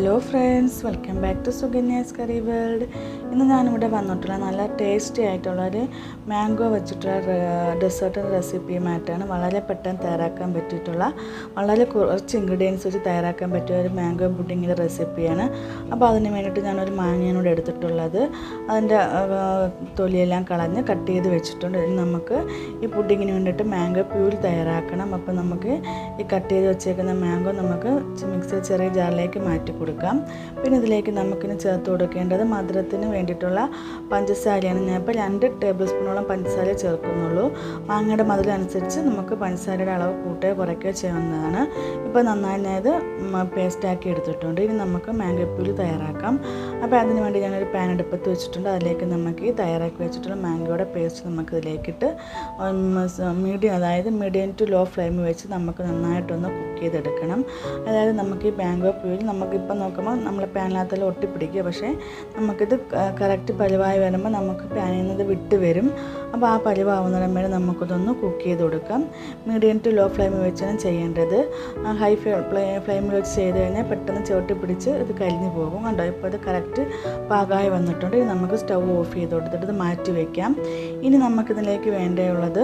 Hello friends welcome back to Suganya's curry world ഇന്ന് ഞാനിവിടെ വന്നിട്ടുള്ള നല്ല ടേസ്റ്റി ആയിട്ടുള്ള ഒരു മാംഗോ വെച്ചിട്ടുള്ള ഡെസേർട്ട് റെസിപ്പിയുമായിട്ടാണ് വളരെ പെട്ടെന്ന് തയ്യാറാക്കാൻ പറ്റിയിട്ടുള്ള വളരെ കുറച്ച് ഇൻഗ്രീഡിയൻസ് വെച്ച് തയ്യാറാക്കാൻ പറ്റിയ ഒരു മാംഗോ പുഡിങ്ങിന്റെ റെസിപ്പിയാണ് അപ്പോൾ അതിന് വേണ്ടിയിട്ട് ഞാനൊരു മാങ്ങയാണ് എടുത്തിട്ടുള്ളത്. അതിന്റെ തൊലിയെല്ലാം കളഞ്ഞ് കട്ട് ചെയ്ത് വെച്ചിട്ടുണ്ട്. ഇനി നമുക്ക് ഈ പുഡിങ്ങിന് വേണ്ടിയിട്ട് മാംഗോ പ്യൂരി തയ്യാറാക്കണം. അപ്പോൾ നമുക്ക് ഈ കട്ട് ചെയ്ത് വെച്ചേക്കുന്ന മാംഗോ നമുക്ക് മിക്സി ചെറിയ ജാറിലേക്ക് മാറ്റി കൊടുക്കാം പിന്നെ ഇതിലേക്ക് നമുക്കിനി ചേർത്ത് കൊടുക്കേണ്ടത് മധുരത്തിന് വേണ്ടിയിട്ടുള്ള പഞ്ചസാരയാണ്. ഞാൻ ഇപ്പോൾ രണ്ട് ടേബിൾ സ്പൂണോളം പഞ്ചസാര ചേർക്കുന്നുള്ളൂ. മാങ്ങയുടെ മധുരം അനുസരിച്ച് നമുക്ക് പഞ്ചസാരയുടെ അളവ് കൂട്ടുകയോ കുറയ്ക്കുകയോ ചെയ്യാവുന്നതാണ് ഇപ്പോൾ നന്നായി ഞാൻ ഇത് പേസ്റ്റാക്കി എടുത്തിട്ടുണ്ട്. ഇനി നമുക്ക് മാംഗോ പ്യൂരി തയ്യാറാക്കാം. അപ്പോൾ അതിന് വേണ്ടി ഞാനൊരു പാൻ അടുപ്പത്ത് വെച്ചിട്ടുണ്ട്. അതിലേക്ക് നമുക്ക് ഈ തയ്യാറാക്കി വെച്ചിട്ടുള്ള മാംഗോയുടെ പേസ്റ്റ് നമുക്ക് ഇതിലേക്കിട്ട് മീഡിയം അതായത് മീഡിയം ടു ലോ ഫ്ലെയിമിൽ വെച്ച് നമുക്ക് നന്നായിട്ടൊന്ന് കുക്ക് ചെയ്തെടുക്കണം. അതായത് നമുക്ക് ഈ മാംഗോ പ്യൂരി നമുക്കിപ്പോൾ നോക്കുമ്പോൾ നമ്മൾ പാനിനകത്ത് ഒട്ടിപ്പിടിക്കുക. പക്ഷേ നമുക്കിത് കറക്റ്റ് പരിവായി വരുമ്പോൾ നമുക്ക് പാനിൽ നിന്ന് ഇത് വിട്ട് വരും. അപ്പോൾ ആ പരുവാവുന്നിടം വരെ നമുക്കിതൊന്ന് കുക്ക് ചെയ്ത് കൊടുക്കാം. മീഡിയം ടു ലോ ഫ്ലെയിമിൽ വെച്ചാണ് ചെയ്യേണ്ടത്. ഹൈ ഫ്ലെയിമിൽ വെച്ച് ചെയ്ത് കഴിഞ്ഞാൽ പെട്ടെന്ന് ചവിട്ടി പിടിച്ച് ഇത് കരിഞ്ഞു പോകും. കണ്ടോ? ഇപ്പോൾ ഇത് കറക്റ്റ് പാകമായി വന്നിട്ടുണ്ട്. നമുക്ക് സ്റ്റൗ ഓഫ് ചെയ്ത് കൊടുത്തിട്ട് ഇത് മാറ്റി വയ്ക്കാം ഇനി നമുക്കിതിലേക്ക് വേണ്ടിയുള്ളത്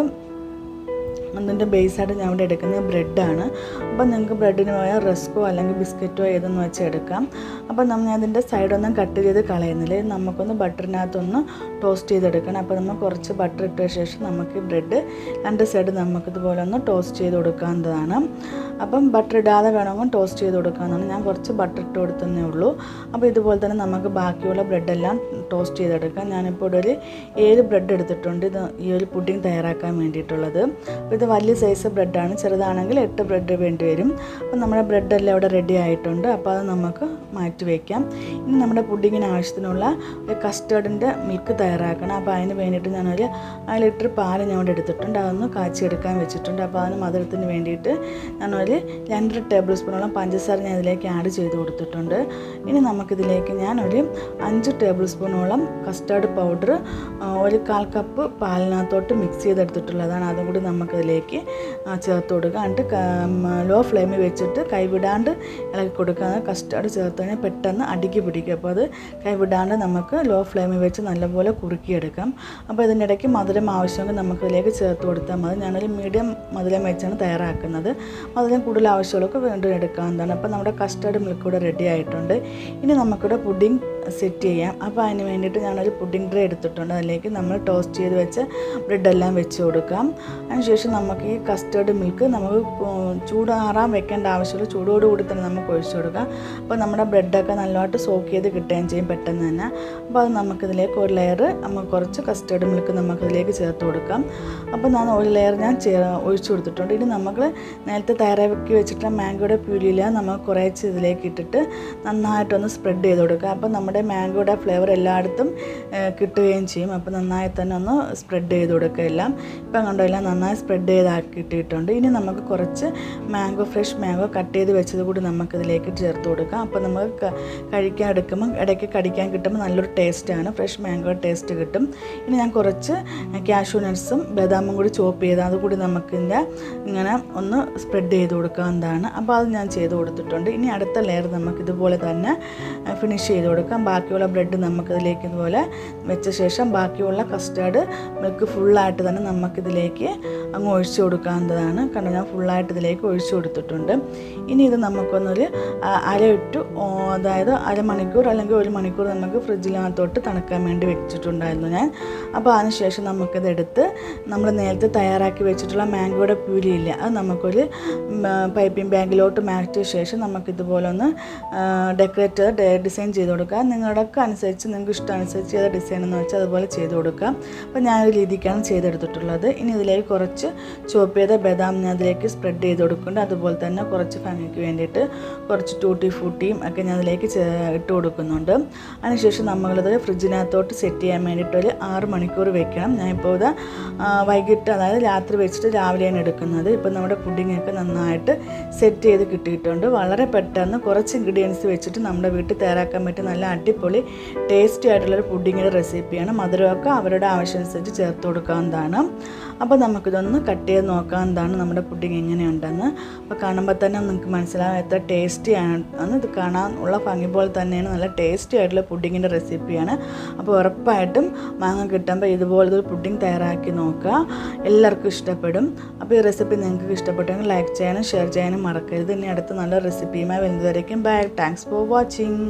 അതിന്റെ ബേസായിട്ട് ഞാൻ ഇവിടെ എടുക്കുന്നത് ബ്രെഡാണ്. അപ്പോൾ നിങ്ങൾക്ക് ബ്രെഡിന് പോയാൽ റസ്കോ അല്ലെങ്കിൽ ബിസ്ക്കറ്റോ ഏതെന്ന് വെച്ച് എടുക്കാം. അപ്പോൾ നമ്മൾ അതിന്റെ സൈഡൊന്നും കട്ട് ചെയ്ത് കളയുന്നില്ല. നമുക്കൊന്ന് ബട്ടറിനകത്തൊന്ന് ടോസ്റ്റ് ചെയ്തെടുക്കണം. അപ്പോൾ നമ്മൾ കുറച്ച് ബട്ടർ ഇട്ട ശേഷം നമുക്ക് ബ്രെഡ് രണ്ട് സൈഡ് നമുക്കിതുപോലെ ഒന്ന് ടോസ്റ്റ് ചെയ്ത് കൊടുക്കാവുന്നതാണ്. അപ്പം ബട്ടർ ഇടാതെ വേണമെങ്കിൽ ടോസ്റ്റ് ചെയ്ത് കൊടുക്കാവുന്നതാണ്. ഞാൻ കുറച്ച് ബട്ടർ ഇട്ട് കൊടുത്തതേ ഉള്ളൂ. അപ്പോൾ ഇതുപോലെ തന്നെ നമുക്ക് ബാക്കിയുള്ള ബ്രെഡെല്ലാം ടോസ്റ്റ് ചെയ്തെടുക്കാം. ഞാനിപ്പോൾ ഒരു ഏഴ് ബ്രെഡ് എടുത്തിട്ടുണ്ട്. ഇത് ഈ ഒരു പുഡിംഗ് തയ്യാറാക്കാൻ വേണ്ടിയിട്ടുള്ളത്. അപ്പോൾ വലിയ സൈസ് ബ്രെഡാണ് ചെറുതാണെങ്കിൽ എട്ട് ബ്രെഡ് വേണ്ടി വരും. അപ്പോൾ നമ്മുടെ ബ്രെഡെല്ലാം ഇവിടെ റെഡി ആയിട്ടുണ്ട്. അപ്പോൾ അത് നമുക്ക് മാറ്റി വയ്ക്കാം ഇനി നമ്മുടെ പുഡിങ്ങിന് ആവശ്യത്തിനുള്ള ഒരു കസ്റ്റേർഡിന്റെ മിൽക്ക് തയ്യാറാക്കണം. അപ്പോൾ അതിന് വേണ്ടിയിട്ട് ഞാനൊരു ആ ലിറ്റർ പാൽ ഞാൻ ഇവിടെ എടുത്തിട്ടുണ്ട്. അതൊന്ന് കാച്ചിയെടുക്കാൻ വെച്ചിട്ടുണ്ട്. അപ്പോൾ അതിന് മധുരത്തിന് വേണ്ടിയിട്ട് ഞാനൊരു രണ്ടര ടേബിൾ സ്പൂണോളം പഞ്ചസാര ഞാൻ ഇതിലേക്ക് ആഡ് ചെയ്ത് കൊടുത്തിട്ടുണ്ട്. ഇനി നമുക്കിതിലേക്ക് ഞാനൊരു അഞ്ച് ടേബിൾ സ്പൂണോളം കസ്റ്റേർഡ് പൗഡർ ഒരു കാൽ കപ്പ് പാലിനകത്തോട്ട് മിക്സ് ചെയ്തെടുത്തിട്ടുള്ളതാണ്. അതും കൂടി നമുക്കിതിലേക്ക് ചേർത്ത് കൊടുക്കുക. എന്നിട്ട് ലോ ഫ്ലെയിമിൽ വെച്ചിട്ട് കൈവിടാണ്ട് ഇളക്കി കൊടുക്കുക. കസ്റ്റാർഡ് ചേർത്ത് കഴിഞ്ഞാൽ പെട്ടെന്ന് അടുക്കി പിടിക്കുക അപ്പോൾ അത് കൈവിടാണ്ട് നമുക്ക് ലോ ഫ്ലെയിമിൽ വെച്ച് നല്ലപോലെ കുറുക്കിയെടുക്കാം. അപ്പോൾ ഇതിനിടയ്ക്ക് മധുരം ആവശ്യമെങ്കിൽ നമുക്ക് ഇതിലേക്ക് ചേർത്ത് കൊടുത്താൽ മതി. ഞാനൊരു മീഡിയം മധുരം വെച്ചാണ് തയ്യാറാക്കുന്നത്. മധുരം കൂടുതൽ ആവശ്യമുള്ളവർക്ക് വീണ്ടും എടുക്കാവുന്നതാണ് അപ്പോൾ നമ്മുടെ കസ്റ്റാർഡ് മിൽക്ക് കൂടെ റെഡി ആയിട്ടുണ്ട്. ഇനി നമുക്കിവിടെ പുഡിംഗ് സെറ്റ് ചെയ്യാം. അപ്പോൾ അതിന് വേണ്ടിയിട്ട് ഞാനൊരു പുഡിംഗ് ട്രേ എടുത്തിട്ടുണ്ട്. അതിലേക്ക് നമ്മൾ ടോസ്റ്റ് ചെയ്ത് വെച്ച് ബ്രെഡെല്ലാം വെച്ച് കൊടുക്കാം. അതിനുശേഷം നമുക്ക് ഈ കസ്റ്റേർഡ് മിൽക്ക് നമുക്ക് ചൂടാറാൻ വെക്കേണ്ട ആവശ്യമില്ല ചൂടോടുകൂടി തന്നെ നമുക്ക് ഒഴിച്ചു കൊടുക്കാം. അപ്പോൾ നമ്മുടെ ബ്രെഡൊക്കെ നല്ലതായിട്ട് സോക്ക് ചെയ്ത് കിട്ടുകയും ചെയ്യും പെട്ടെന്ന് തന്നെ. അപ്പോൾ അത് നമുക്കിതിലേക്ക് ഒരു ലെയർ നമുക്ക് കുറച്ച് കസ്റ്റേർഡ് മിൽക്ക് നമുക്കിതിലേക്ക് ചേർത്ത് കൊടുക്കാം. അപ്പോൾ ഞാൻ ഒരു ലെയർ ഞാൻ ഒഴിച്ചു കൊടുത്തിട്ടുണ്ട്. ഇനി നമുക്ക് നേരത്തെ തയ്യാറാക്കി വെച്ചിട്ടുള്ള മാംഗോയുടെ പ്യൂരിയിൽ നമുക്ക് കുറേച്ച് ഇതിലേക്ക് ഇട്ടിട്ട് നന്നായിട്ടൊന്ന് സ്പ്രെഡ് ചെയ്ത് കൊടുക്കുക അപ്പോൾ നമ്മുടെ മാംഗോയുടെ ഫ്ലേവർ എല്ലായിടത്തും കിട്ടുകയും ചെയ്യും. അപ്പോൾ നന്നായി തന്നെ ഒന്ന് സ്പ്രെഡ് ചെയ്ത് കൊടുക്കുക എല്ലാം. ഇപ്പം കണ്ടോ എല്ലാം നന്നായി സ്പ്രെഡ് ചെയ്താക്കിയിട്ടിട്ടുണ്ട് ഇനി നമുക്ക് കുറച്ച് മാംഗോ ഫ്രഷ് മാംഗോ കട്ട് ചെയ്ത് വെച്ചത് കൂടി നമുക്കിതിലേക്ക് ചേർത്ത് കൊടുക്കാം. അപ്പോൾ നമുക്ക് കഴിക്കാൻ എടുക്കുമ്പോൾ ഇടയ്ക്ക് കടിക്കാൻ കിട്ടുമ്പോൾ നല്ലൊരു ടേസ്റ്റാണ് ഫ്രഷ് മാംഗോ ടേസ്റ്റ് കിട്ടും. ഇനി ഞാൻ കുറച്ച് കാഷ്യൂ നട്ട്സും ബദാമും കൂടി ചോപ്പ് ചെയ്ത് അതുകൂടി നമുക്കിതിന്റെ ഇങ്ങനെ ഒന്ന് സ്പ്രെഡ് ചെയ്ത് കൊടുക്കാവുന്നതാണ് അപ്പോൾ അത് ഞാൻ ചെയ്ത് കൊടുത്തിട്ടുണ്ട്. ഇനി അടുത്ത ലെയർ നമുക്ക് ഇതുപോലെ തന്നെ ഫിനിഷ് ചെയ്ത് കൊടുക്കാം. ബാക്കിയുള്ള ബ്രെഡ് നമുക്കിതിലേക്ക് ഇതുപോലെ വെച്ച ശേഷം ബാക്കിയുള്ള കസ്റ്റേർഡ് മിൽക്ക് ഫുള്ളായിട്ട് തന്നെ നമുക്കിതിലേക്ക് അങ്ങ് ഒഴിച്ചു കൊടുക്കാവുന്നതാണ്. കാരണം ഞാൻ ഫുള്ളായിട്ട് ഇതിലേക്ക് ഒഴിച്ചു കൊടുത്തിട്ടുണ്ട്. ഇനി ഇത് നമുക്കൊന്നൊരു അര ഇട്ടു അതായത് അരമണിക്കൂർ അല്ലെങ്കിൽ ഒരു മണിക്കൂർ നമുക്ക് ഫ്രിഡ്ജിനകത്തോട്ട് തണുക്കാൻ വേണ്ടി വെച്ചിട്ടുണ്ടായിരുന്നു ഞാൻ. അപ്പോൾ അതിനുശേഷം നമുക്കിതെടുത്ത് നമ്മൾ നേരത്തെ തയ്യാറാക്കി വെച്ചിട്ടുള്ള മാംഗോയുടെ പ്യൂരി ഇല്ല അത് നമുക്കൊരു പൈപ്പിംഗ് ബാഗിലോട്ട് മാറ്റിയ ശേഷം നമുക്കിതുപോലെ ഒന്ന് ഡെക്കറേറ്റ് ഡിസൈൻ ചെയ്ത് കൊടുക്കുക നിങ്ങളുടെയൊക്കെ അനുസരിച്ച് നിങ്ങൾക്ക് ഇഷ്ടം അനുസരിച്ച് ചെയ്ത ഡിസൈൻ എന്ന് വെച്ചാൽ അതുപോലെ ചെയ്ത് കൊടുക്കാം. അപ്പോൾ ഞാനൊരു രീതിക്കാണ് ചെയ്തെടുത്തിട്ടുള്ളത്. ഇനി ഇതിലേക്ക് കുറച്ച് ചോപ്പ് ചെയ്ത ബദാം ഞാൻ അതിലേക്ക് സ്പ്രെഡ് ചെയ്ത് കൊടുക്കുന്നുണ്ട്. അതുപോലെ തന്നെ കുറച്ച് ഭംഗിക്ക് വേണ്ടിയിട്ട് കുറച്ച് ടൂട്ടി ഫൂട്ടിയും ഒക്കെ ഞാൻ അതിലേക്ക് ഇട്ട് കൊടുക്കുന്നുണ്ട്. അതിനുശേഷം നമ്മളിത് ഫ്രിഡ്ജിനകത്തോട്ട് സെറ്റ് ചെയ്യാൻ വേണ്ടിയിട്ട് ഒരു ആറ് മണിക്കൂർ വെക്കണം. ഞാനിപ്പോൾ ഇത് വൈകിട്ട് അതായത് രാത്രി വെച്ചിട്ട് രാവിലെയാണ് എടുക്കുന്നത്. ഇപ്പോൾ നമ്മുടെ പുഡിങ്ങൊക്കെ നന്നായിട്ട് സെറ്റ് ചെയ്ത് കിട്ടിയിട്ടുണ്ട്. വളരെ പെട്ടെന്ന് കുറച്ച് ഇൻഗ്രീഡിയൻസ് വെച്ചിട്ട് നമ്മുടെ വീട്ടിൽ തയ്യാറാക്കാൻ പറ്റിയ നല്ല അടിപൊളി ടേസ്റ്റി ആയിട്ടുള്ളൊരു പുഡിങ്ങിന്റെ റെസിപ്പിയാണ് മധുരമൊക്കെ അവരുടെ ആവശ്യമനുസരിച്ച് ചേർത്ത് കൊടുക്കാവുന്നതാണ്. അപ്പോൾ നമുക്കിതൊന്ന് കട്ട് ചെയ്ത് നോക്കാവുന്നതാണ് നമ്മുടെ പുഡിങ് എങ്ങനെയുണ്ടെന്ന്. അപ്പോൾ കാണുമ്പോൾ തന്നെ നിങ്ങൾക്ക് മനസ്സിലാവും എത്ര ടേസ്റ്റി ആണ് ഇത് കാണാൻ ഉള്ള ഭംഗി പോലെ തന്നെയാണ്. നല്ല ടേസ്റ്റി ആയിട്ടുള്ള പുഡിങ്ങിന്റെ റെസിപ്പിയാണ് അപ്പോൾ ഉറപ്പായിട്ടും മാങ്ങ കിട്ടുമ്പോൾ ഇതുപോലത്തെ ഒരു പുഡിങ് തയ്യാറാക്കി നോക്കുക. എല്ലാവർക്കും ഇഷ്ടപ്പെടും. അപ്പോൾ ഈ റെസിപ്പി നിങ്ങൾക്ക് ഇഷ്ടപ്പെട്ടെങ്കിൽ ലൈക്ക് ചെയ്യാനും ഷെയർ ചെയ്യാനും മറക്കരുത്. ഇനി അടുത്ത നല്ല റെസിപ്പിയുമായി വരുന്നതുവരേക്കും. Bye thanks for watching